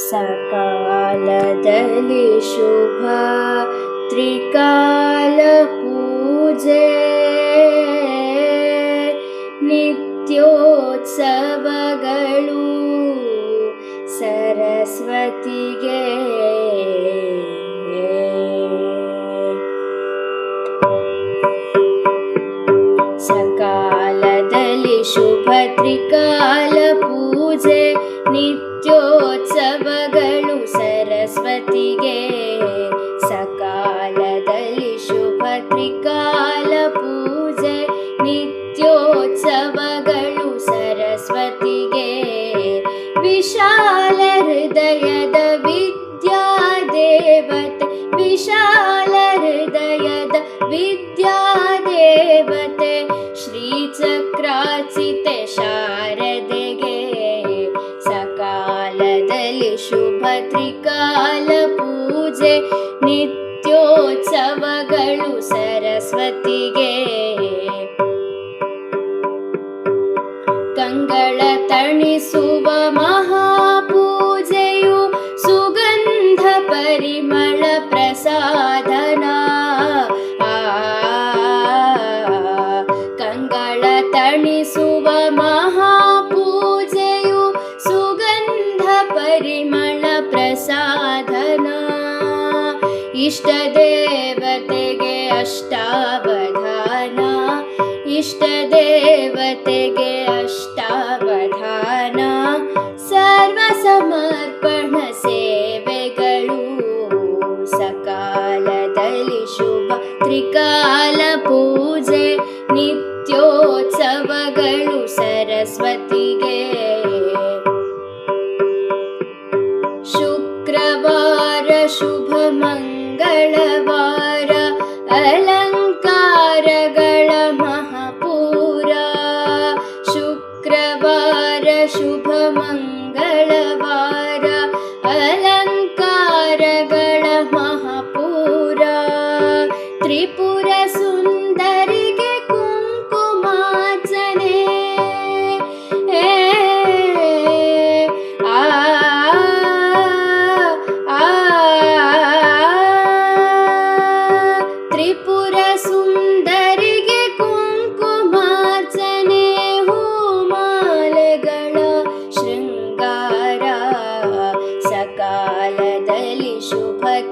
सकालदलि शुभ त्रिकाल पूजे नित्योत्सवगळु सरस्वतिगे सकालदलि शुभ विशालहृदयद विद्या देवते विशाल हृदयद विद्या देवते श्रीचक्राचिते शार सकाले शुभत्रिकल पूजे नित्योत्सव सरस्वती कङ्तणुभ महा ಪರಿಮಳ ಪ್ರಸಾದನ ಇಷ್ಟ ದೇವತೆಗೆ ಅಷ್ಟಾವಧಾನ ಇಷ್ಟ ದೇವತೆಗೆ ಅಷ್ಟಾವಧಾನ ಸರ್ವ ಸಮರ್ಪಣ ಸೇವೆಗಳು ಸಕಾಲದಲ್ಲಿ ಶುಭ ತ್ರಿಕಾಲ ಪೂಜೆ ನಿತ್ಯೋತ್ಸವಗಳು ಸರಸ್ವತಿಗೆ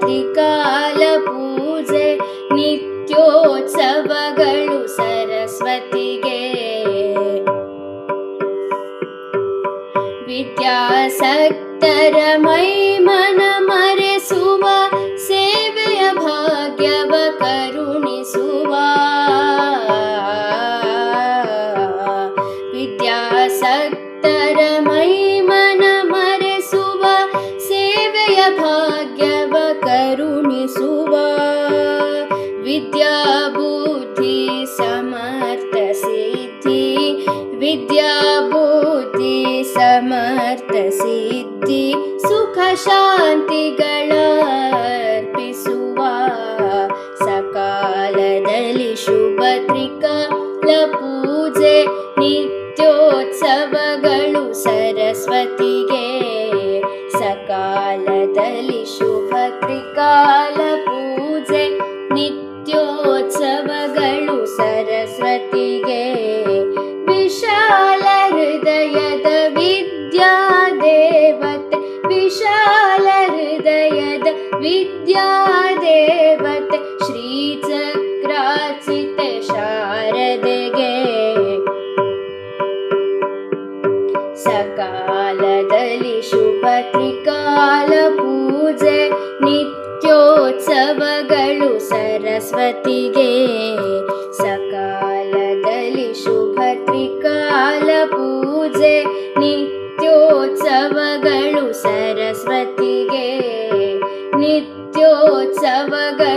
ಶುಭ ತ್ರಿಕಾಲ ಪೂಜೆ ನಿತ್ಯೋತ್ಸವಗಳು ಸರಸ್ವತಿಗೆ ವಿದ್ಯಾಸಕ್ತರ ಮೈಮನ ಮರೆಸುವ ಸೇವೆಯ ಭಾಗ್ಯವ ಕರುಣಿಸುವ ವಿದ್ಯಾಸಕ್ತರ ಮೈಮನ ಮರೆಸುವ ಸೇವೆಯ ಭಾಗ್ಯವ सुवा। विद्या बूति समर्थसिद्धि विद्या ನಿತ್ಯೋತ್ಸವಗಳು ಸರಸ್ವತಿಗೆ ವಿಶಾಲ ಹೃದಯದ ವಿದ್ಯಾದೇವತೆ ವಿಶಾಲ ಹೃದಯದ ವಿದ್ಯಾದೇವತೆ ಶ್ರೀಚಕ್ರಾಚಿತೆ ಶಾರದೆಗೆ ಸಕಾಲದಲ್ಲಿ ಶುಭ ತ್ರಿಕಾಲ ಪೂಜೆ ನಿತ್ಯೋತ್ಸವಗಳು ಸರಸ್ವತಿಗೆ ಸಕಾಲದಲ್ಲಿ ಶುಭ ತ್ರಿಕಾಲ ಪೂಜೆ ನಿತ್ಯೋತ್ಸವಗಳು ಸರಸ್ವತಿಗೆ ನಿತ್ಯೋತ್ಸವಗಳು ಸರಸ್ವತಿಗೆ